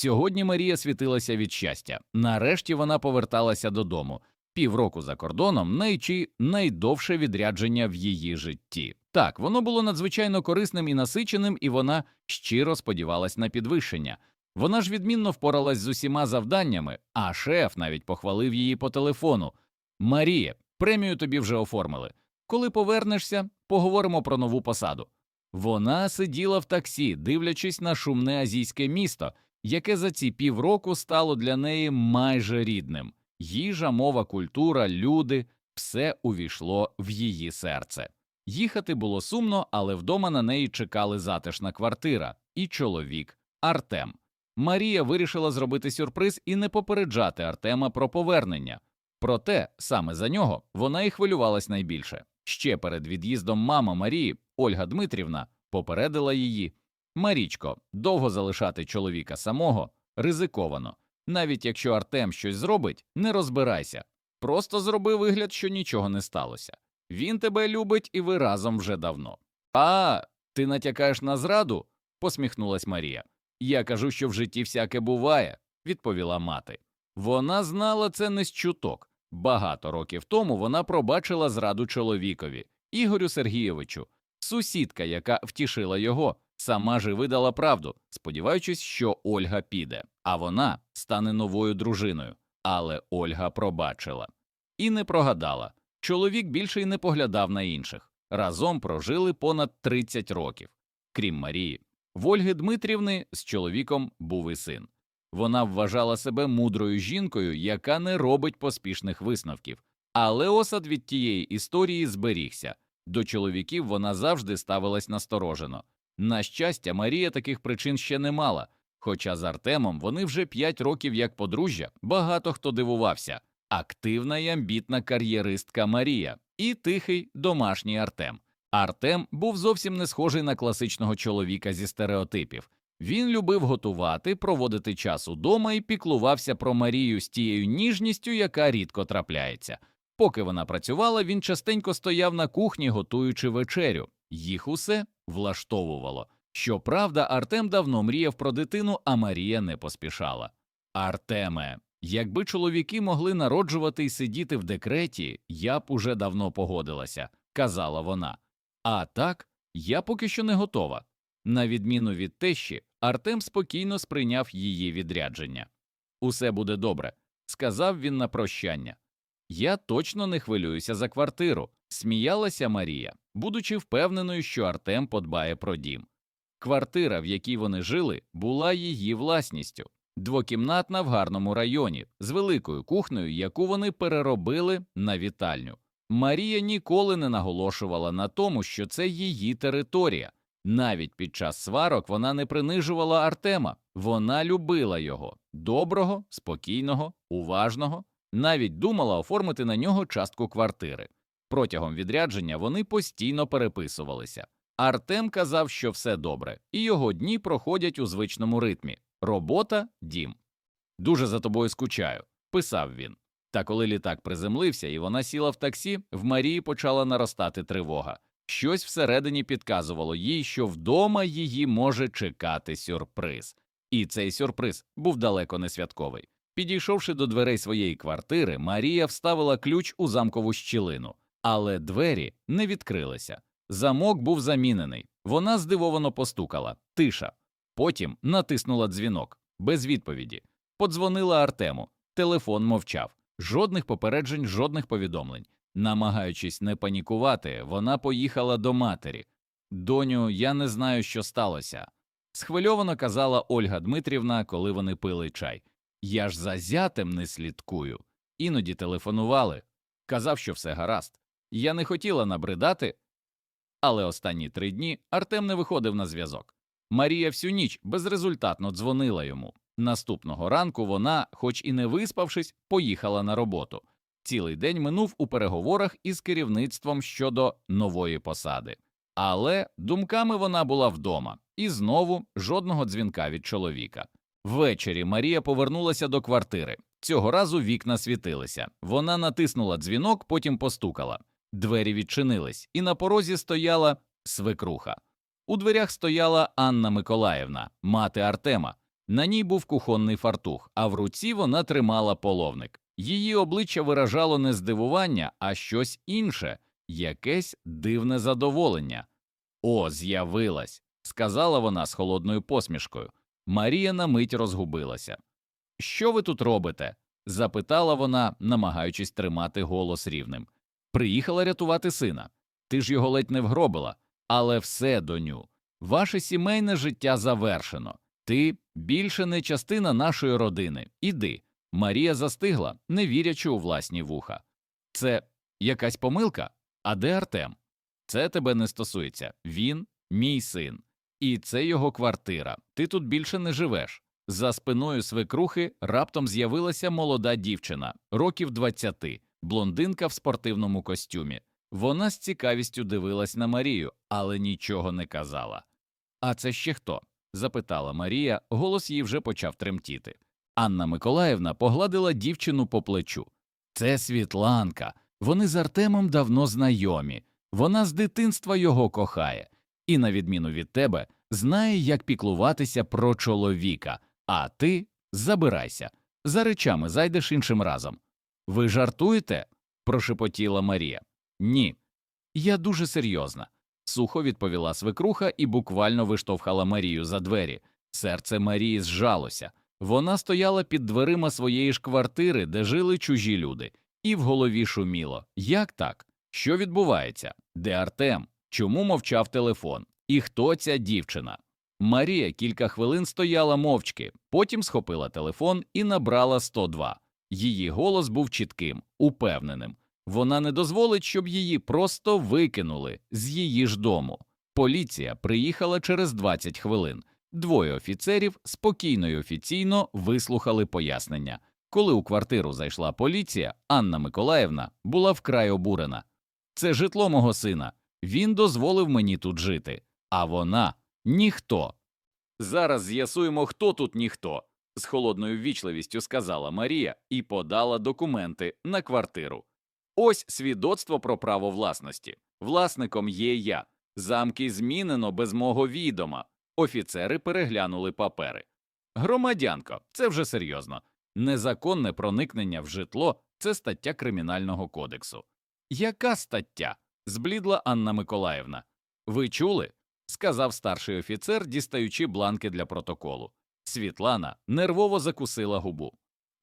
Сьогодні Марія світилася від щастя. Нарешті вона поверталася додому. Півроку за кордоном найчі найдовше відрядження в її житті. Так, воно було надзвичайно корисним і насиченим, і вона щиро сподівалась на підвищення. Вона ж відмінно впоралась з усіма завданнями, а шеф навіть похвалив її по телефону. Марія, премію тобі вже оформили. Коли повернешся, поговоримо про нову посаду. Вона сиділа в таксі, дивлячись на шумне азійське місто, яке за ці півроку стало для неї майже рідним. Їжа, мова, культура, люди все увійшло в її серце. Їхати було сумно, але вдома на неї чекали затишна квартира і чоловік Артем. Марія вирішила зробити сюрприз і не попереджати Артема про повернення. Проте саме за нього вона і хвилювалась найбільше. Ще перед від'їздом мама Марії, Ольга Дмитрівна, попередила її Марічко, довго залишати чоловіка самого ризиковано. Навіть якщо Артем щось зробить, не розбирайся. Просто зроби вигляд, що нічого не сталося. Він тебе любить, і ви разом вже давно. А, ти натякаєш на зраду? посміхнулась Марія. Я кажу, що в житті всяке буває, відповіла мати. Вона знала це не з чуток. Багато років тому вона пробачила зраду чоловікові, Ігорю Сергійовичу, сусідка, яка втішила його, сама ж і видала правду, сподіваючись, що Ольга піде, а вона стане новою дружиною. Але Ольга пробачила і не прогадала. Чоловік більше й не поглядав на інших. Разом прожили понад 30 років. Крім Марії, в Ольги Дмитрівни з чоловіком був і син. Вона вважала себе мудрою жінкою, яка не робить поспішних висновків. Але осад від тієї історії зберігся. До чоловіків вона завжди ставилась насторожено. На щастя, Марія таких причин ще не мала. Хоча з Артемом вони вже п'ять років як подружжя, багато хто дивувався. Активна і амбітна кар'єристка Марія і тихий домашній Артем. Артем був зовсім не схожий на класичного чоловіка зі стереотипів. Він любив готувати, проводити час удома і піклувався про Марію з тією ніжністю, яка рідко трапляється. Поки вона працювала, він частенько стояв на кухні, готуючи вечерю. Їх усе влаштовувало. Щоправда, Артем давно мріяв про дитину, а Марія не поспішала. Артеме, якби чоловіки могли народжувати і сидіти в декреті, я б уже давно погодилася, казала вона. А так, я поки що не готова. На відміну від тещі, Артем спокійно сприйняв її відрядження. Усе буде добре, сказав він на прощання. Я точно не хвилююся за квартиру, сміялася Марія, будучи впевненою, що Артем подбає про дім. Квартира, в якій вони жили, була її власністю, двокімнатна в гарному районі, з великою кухнею, яку вони переробили на вітальню. Марія ніколи не наголошувала на тому, що це її територія. Навіть під час сварок вона не принижувала Артема, вона любила його доброго, спокійного, уважного, навіть думала оформити на нього частку квартири. Протягом відрядження вони постійно переписувалися. Артем казав, що все добре, і його дні проходять у звичному ритмі робота, дім. Дуже за тобою скучаю, писав він. Та коли літак приземлився і вона сіла в таксі, в Марії почала наростати тривога. Щось всередині підказувало їй, що вдома її може чекати сюрприз. І цей сюрприз був далеко не святковий. Підійшовши до дверей своєї квартири, Марія вставила ключ у замкову щілину, але двері не відкрилися. Замок був замінений. Вона здивовано постукала. Тиша. Потім натиснула дзвінок без відповіді. Подзвонила Артему. Телефон мовчав. Жодних попереджень, жодних повідомлень. Намагаючись не панікувати, вона поїхала до матері. Доню, я не знаю, що сталося. Схвильовано казала Ольга Дмитрівна, коли вони пили чай. Я ж за зятем не слідкую. Іноді телефонували. Казав, що все гаразд. Я не хотіла набридати, але останні три дні Артем не виходив на зв'язок. Марія всю ніч безрезультатно дзвонила йому. Наступного ранку вона, хоч і не виспавшись, поїхала на роботу. Цілий день минув у переговорах із керівництвом щодо нової посади. Але думками вона була вдома, і знову жодного дзвінка від чоловіка. Ввечері Марія повернулася до квартири. Цього разу вікна світилися. Вона натиснула дзвінок, потім постукала. Двері відчинились, і на порозі стояла свекруха. У дверях стояла Анна Миколаївна, мати Артема. На ній був кухонний фартух, а в руці вона тримала половник. Її обличчя виражало не здивування, а щось інше, якесь дивне задоволення. О, з'явилась, сказала вона з холодною посмішкою. Марія на мить розгубилася. Що ви тут робите? запитала вона, намагаючись тримати голос рівним. Приїхала рятувати сина. Ти ж його ледь не вгробила, але все, доню. Ваше сімейне життя завершено. Ти більше не частина нашої родини. Іди. Марія застигла, не вірячи у власні вуха. Це якась помилка? А де Артем? Це тебе не стосується. Він мій син. І це його квартира. Ти тут більше не живеш. За спиною свекрухи раптом з'явилася молода дівчина, років двадцяти, блондинка в спортивному костюмі. Вона з цікавістю дивилась на Марію, але нічого не казала. А це ще хто? запитала Марія, голос її вже почав тремтіти. Анна Миколаївна погладила дівчину по плечу. Це Світланка. Вони з Артемом давно знайомі. Вона з дитинства його кохає, і, на відміну від тебе, знає, як піклуватися про чоловіка, а ти забирайся. За речами зайдеш іншим разом. Ви жартуєте? прошепотіла Марія. Ні. Я дуже серйозна. Сухо відповіла свекруха і буквально виштовхала Марію за двері. Серце Марії зжалося. Вона стояла під дверима своєї ж квартири, де жили чужі люди, і в голові шуміло. Як так? Що відбувається? Де Артем? Чому мовчав телефон? І хто ця дівчина? Марія кілька хвилин стояла мовчки, потім схопила телефон і набрала 102. Її голос був чітким, упевненим. Вона не дозволить, щоб її просто викинули з її ж дому. Поліція приїхала через 20 хвилин. Двоє офіцерів спокійно й офіційно вислухали пояснення. Коли у квартиру зайшла поліція, Анна Миколаївна була вкрай обурена. Це житло мого сина. Він дозволив мені тут жити, а вона ніхто. Зараз з'ясуємо, хто тут ніхто, з холодною ввічливістю сказала Марія і подала документи на квартиру. Ось свідоцтво про право власності. Власником є я. Замки змінено без мого відома. Офіцери переглянули папери. Громадянко, це вже серйозно. Незаконне проникнення в житло це стаття Кримінального кодексу. Яка стаття? зблідла Анна Миколаївна. Ви чули? сказав старший офіцер, дістаючи бланки для протоколу. Світлана нервово закусила губу.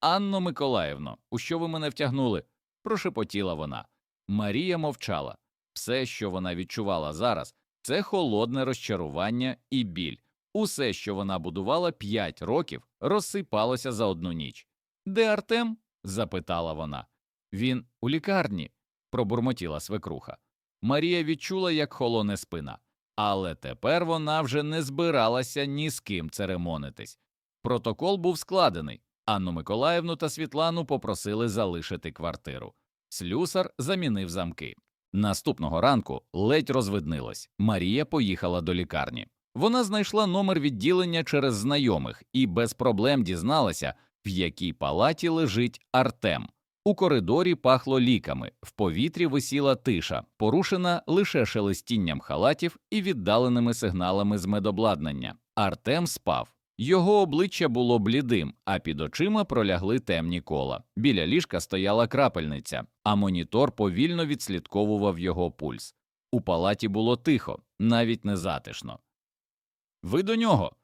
Анно Миколаївно, у що ви мене втягнули? прошепотіла вона. Марія мовчала. Все, що вона відчувала зараз, це холодне розчарування і біль. Усе, що вона будувала п'ять років, розсипалося за одну ніч. Де Артем? запитала вона. Він у лікарні, пробурмотіла свекруха. Марія відчула, як холоне спина, але тепер вона вже не збиралася ні з ким церемонитись. Протокол був складений. Анну Миколаївну та Світлану попросили залишити квартиру. Слюсар замінив замки. Наступного ранку ледь розвиднилось. Марія поїхала до лікарні. Вона знайшла номер відділення через знайомих і без проблем дізналася, в якій палаті лежить Артем. У коридорі пахло ліками, в повітрі висіла тиша, порушена лише шелестінням халатів і віддаленими сигналами з медобладнання. Артем спав. Його обличчя було блідим, а під очима пролягли темні кола. Біля ліжка стояла крапельниця, а монітор повільно відслідковував його пульс. У палаті було тихо, навіть не затишно. Ви до нього?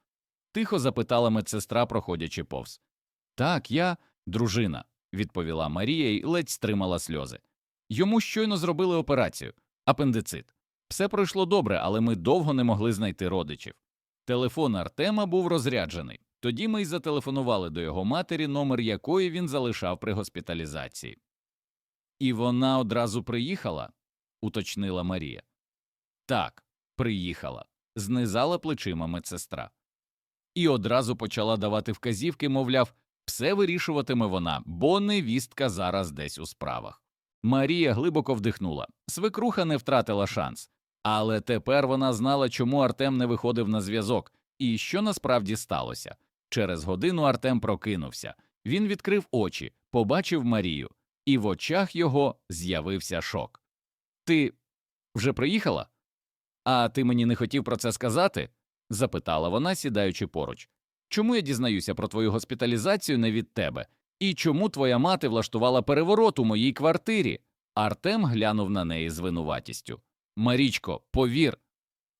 тихо запитала медсестра, проходячи повз. Так, я дружина, відповіла Марія і ледь стримала сльози. Йому щойно зробили операцію апендицит. Все пройшло добре, але ми довго не могли знайти родичів. Телефон Артема був розряджений. Тоді ми й зателефонували до його матері, номер якої він залишав при госпіталізації. І вона одразу приїхала, уточнила Марія. Так, приїхала, знизала плечима медсестра. І одразу почала давати вказівки, мовляв, все вирішуватиме вона, бо невістка зараз десь у справах. Марія глибоко вдихнула. Свекруха не втратила шанс. Але тепер вона знала, чому Артем не виходив на зв'язок, і що насправді сталося. Через годину Артем прокинувся. Він відкрив очі, побачив Марію, і в очах його з'явився шок. Ти вже приїхала? А ти мені не хотів про це сказати? запитала вона, сідаючи поруч. Чому я дізнаюся про твою госпіталізацію не від тебе? І чому твоя мати влаштувала переворот у моїй квартирі? Артем глянув на неї з винуватістю. Марічко, повір,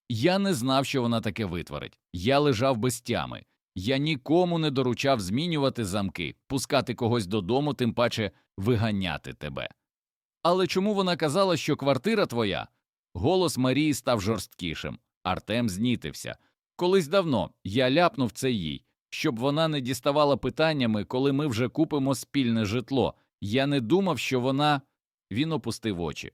я не знав, що вона таке витворить. Я лежав без тями. Я нікому не доручав змінювати замки, пускати когось додому, тим паче виганяти тебе. Але чому вона казала, що квартира твоя? Голос Марії став жорсткішим. Артем знітився. Колись давно я ляпнув це їй, щоб вона не діставала питаннями, коли ми вже купимо спільне житло. Я не думав, що вона. Він опустив очі.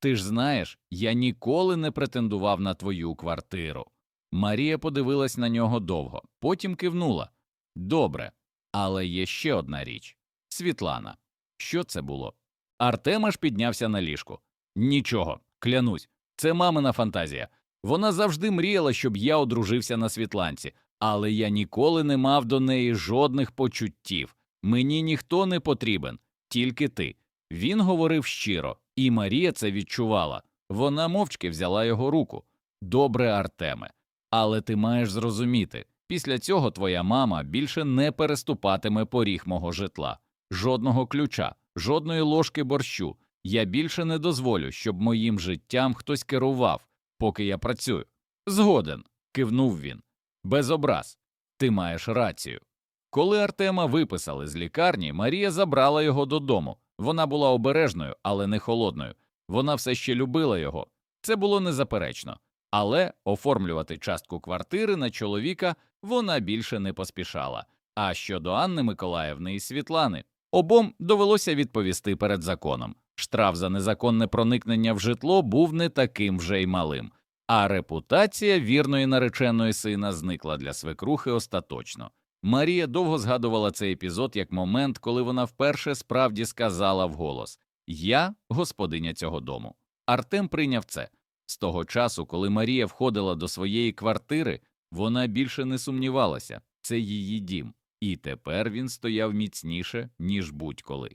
Ти ж знаєш, я ніколи не претендував на твою квартиру. Марія подивилась на нього довго, потім кивнула. Добре, але є ще одна річ Світлана. Що це було? Артем аж піднявся на ліжку. Нічого, клянусь, це мамина фантазія. Вона завжди мріяла, щоб я одружився на Світланці, але я ніколи не мав до неї жодних почуттів. Мені ніхто не потрібен, тільки ти. Він говорив щиро, і Марія це відчувала. Вона мовчки взяла його руку. Добре, Артеме, але ти маєш зрозуміти, після цього твоя мама більше не переступатиме поріг мого житла, жодного ключа, жодної ложки борщу. Я більше не дозволю, щоб моїм життям хтось керував, поки я працюю. Згоден, кивнув він. Без образ. Ти маєш рацію. Коли Артема виписали з лікарні, Марія забрала його додому. Вона була обережною, але не холодною. Вона все ще любила його. Це було незаперечно. Але оформлювати частку квартири на чоловіка вона більше не поспішала. А щодо Анни Миколаївни і Світлани, обом довелося відповісти перед законом. Штраф за незаконне проникнення в житло був не таким вже й малим, а репутація вірної нареченої сина зникла для свекрухи остаточно. Марія довго згадувала цей епізод як момент, коли вона вперше справді сказала вголос Я господиня цього дому. Артем прийняв це. З того часу, коли Марія входила до своєї квартири, вона більше не сумнівалася це її дім, і тепер він стояв міцніше, ніж будь-коли.